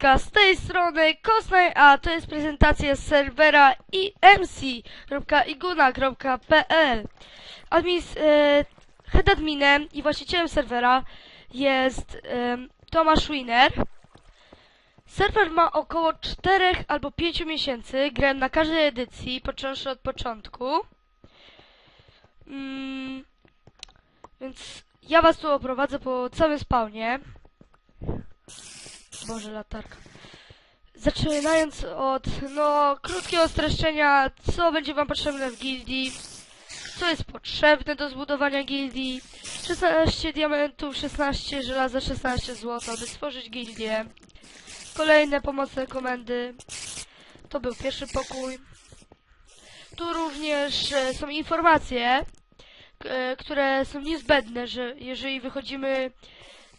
Polska, z tej strony Kosnej, a to jest prezentacja serwera imc.iguna.pl Admis, e, head adminem i właścicielem serwera jest e, Tomasz Winer. Serwer ma około 4 albo 5 miesięcy, grałem na każdej edycji, począwszy od początku. Mm, więc ja was tu oprowadzę po całym spawnie. Boże, latarka. Zaczynając od, no, krótkiego streszczenia, co będzie wam potrzebne w gildii, co jest potrzebne do zbudowania gildii, 16 diamentów, 16 żelaza, 16 złota, by stworzyć gildię, kolejne pomocne komendy, to był pierwszy pokój. Tu również e, są informacje, e, które są niezbędne, że jeżeli wychodzimy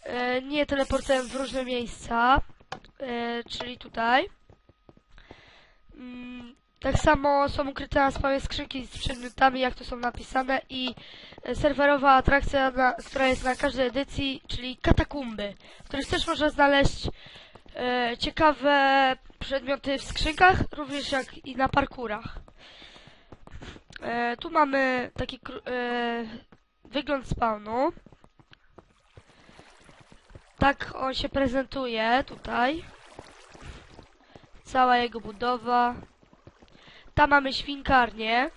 e, nie teleportem w różne miejsca, e, czyli tutaj. Mm, tak samo są ukryte na spawnie skrzynki z przedmiotami, jak to są napisane i e, serwerowa atrakcja, na, która jest na każdej edycji, czyli katakumby, w których też można znaleźć e, ciekawe przedmioty w skrzynkach, również jak i na parkurach. E, tu mamy taki e, wygląd spawnu. Tak on się prezentuje tutaj. Cała jego budowa. Tam mamy świnkarnię,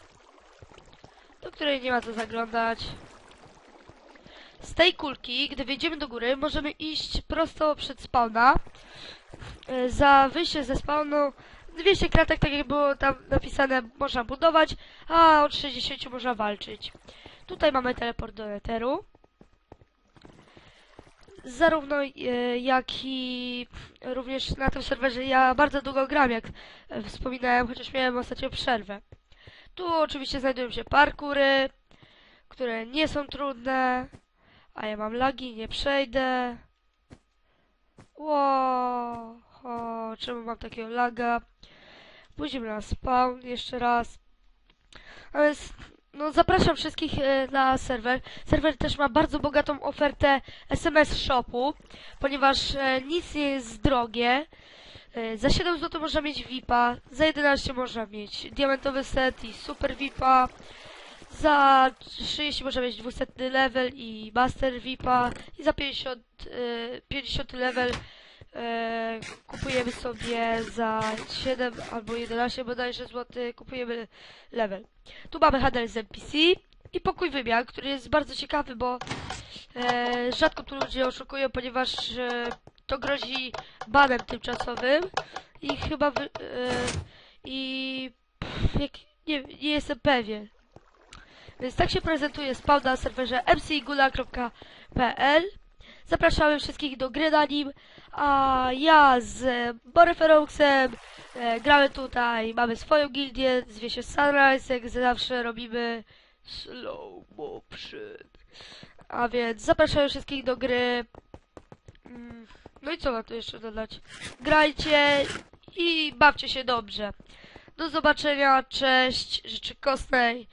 do której nie ma co zaglądać. Z tej kulki, gdy wejdziemy do góry, możemy iść prosto przed spawna. Za wyjście ze spawnu 200 kratek, tak jak było tam napisane, można budować, a od 60 można walczyć. Tutaj mamy teleport do Netheru. Zarówno e, jak i również na tym serwerze ja bardzo długo gram, jak e, wspominałem, chociaż miałem ostatnio przerwę. Tu oczywiście znajdują się parkury, które nie są trudne, a ja mam lagi, nie przejdę. Ło, czemu mam takiego laga? Pójdziemy na spawn jeszcze raz. A więc, no zapraszam wszystkich e, na serwer. Serwer też ma bardzo bogatą ofertę SMS shopu, ponieważ e, nic nie jest drogie. E, za 7 zł można mieć VIPa, za 11 można mieć diamentowy set i super VIPa. Za 30 można mieć 200 level i master VIPa i za 50, e, 50 level e, kupujemy sobie za 7 albo 11 bodajże złoty, kupujemy level. Tu mamy handel z NPC i pokój wymian, który jest bardzo ciekawy, bo e, rzadko tu ludzie oszukują, ponieważ e, to grozi banem tymczasowym i chyba wy, e, i pff, jak, nie, nie jestem pewien. Więc tak się prezentuje spawn na serwerze mcgula.pl Zapraszamy wszystkich do gry na nim, a ja z Boreferoxem e, gramy tutaj, mamy swoją gildię, zwie się Sunrise, jak zawsze robimy slow motion. A więc zapraszamy wszystkich do gry. Mm, No i co mam tu jeszcze dodać? Grajcie i bawcie się dobrze. Do zobaczenia, cześć, życzę Kostnej.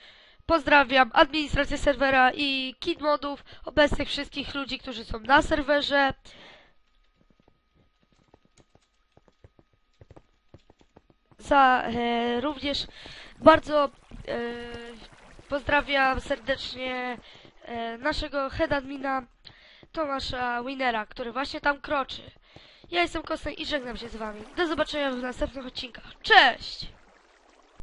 Pozdrawiam administrację serwera i kid modów, obecnych wszystkich ludzi, którzy są na serwerze. Za e, również bardzo e, pozdrawiam serdecznie e, naszego head admina Tomasza Winera, który właśnie tam kroczy. Ja jestem Kostek i żegnam się z wami. Do zobaczenia w następnych odcinkach. Cześć!